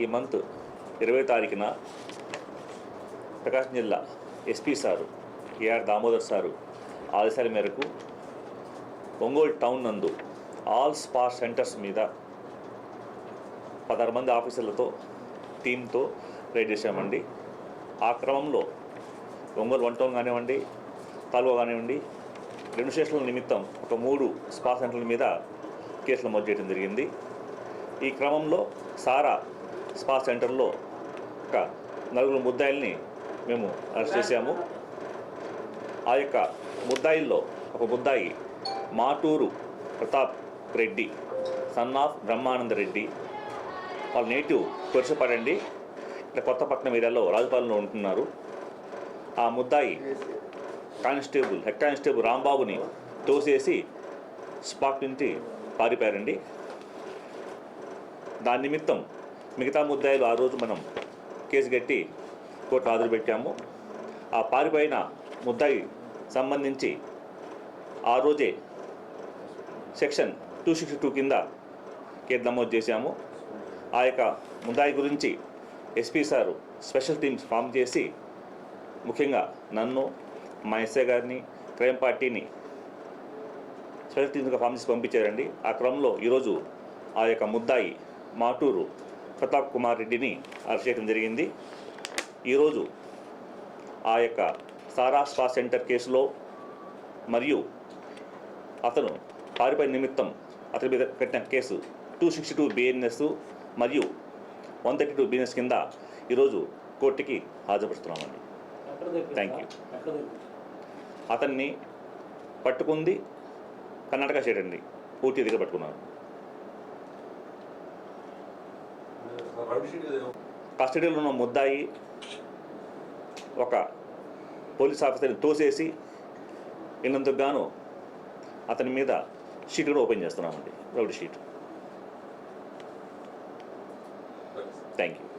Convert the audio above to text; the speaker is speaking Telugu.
ఈ మంత్ ఇరవై తారీఖున ప్రకాశం జిల్లా SP sir AR Damodar sir ఆదేశాల మేరకు ఒంగోలు టౌన్ నందు ఆల్ స్పా సెంటర్స్ మీద పదహారు మంది ఆఫీసర్లతో టీంతో రైడ్ చేశామండి. ఆ క్రమంలో ఒంగోలు వన్ టౌన్ కానివ్వండి తాలువా కానివ్వండి రెండు స్టేషన్ల నిమిత్తం ఒక మూడు స్పా సెంటర్ల మీద కేసులు నమోదు చేయడం జరిగింది. ఈ క్రమంలో సారా స్పా సెంటర్లో ఒక నలుగురు ముద్దాయిల్ని మేము అరెస్ట్ చేశాము. ఆ యొక్క ముద్దాయిల్లో ఒక ముద్దాయి మాటూరు ప్రతాప్ రెడ్డి సన్ ఆఫ్ బ్రహ్మానంద రెడ్డి. వాళ్ళ నేటివ్ కొరిసపాడండి ఇక్కడ కొత్తపట్నం ఏరియాలో రాజపాలెంలో ఉంటున్నారు. ఆ ముద్దాయి కానిస్టేబుల్ హెడ్ కానిస్టేబుల్ రాంబాబుని తోసేసి స్పాట్ నుంచి పారిపోయారండి. దాని నిమిత్తం మిగతా ముద్దాయిలు ఆ రోజు మనం కేసు కట్టి కోర్టు హాజరు పెట్టాము. ఆ పారిపోయిన ముద్దాయి సంబంధించి ఆ రోజే సెక్షన్ టూ సిక్స్టీ టూ కింద కేసు నమోదు చేశాము. ఆ యొక్క ముద్దాయి గురించి SP sir special teams form చేసి ముఖ్యంగా నన్ను మా ఎస్ఐ గారిని క్రైమ్ పార్టీని స్పెషల్ టీమ్స్గా ఫామ్ చేసి పంపించారండి. ఆ క్రమంలో ఈరోజు ఆ యొక్క ముద్దాయి మాటూరు ప్రతాప్ కుమార్ రెడ్డిని అరెస్ట్ చేయడం జరిగింది. ఈరోజు ఆ యొక్క సారా స్పా సెంటర్ కేసులో మరియు అతను పారిపోయిన నిమిత్తం అతని మీద పెట్టిన case two sixty two BNS మరియు వన్ థర్టీ టూ బిఎన్ఎస్ కింద ఈరోజు కోర్టుకి హాజరుపరుస్తున్నామండి. థ్యాంక్ యూ అతన్ని పట్టుకుంది కర్ణాటక స్టేట్ అండి. పూర్తి దగ్గర పట్టుకున్నారు కస్టడీలో ఉన్న ముద్దాయి ఒక పోలీస్ ఆఫీసర్ని తోసేసి ఇన్నందుకు గాను అతని మీద షీట్ కూడా ఓపెన్ చేస్తున్నామండి. రౌడ్ షీట్. Thank you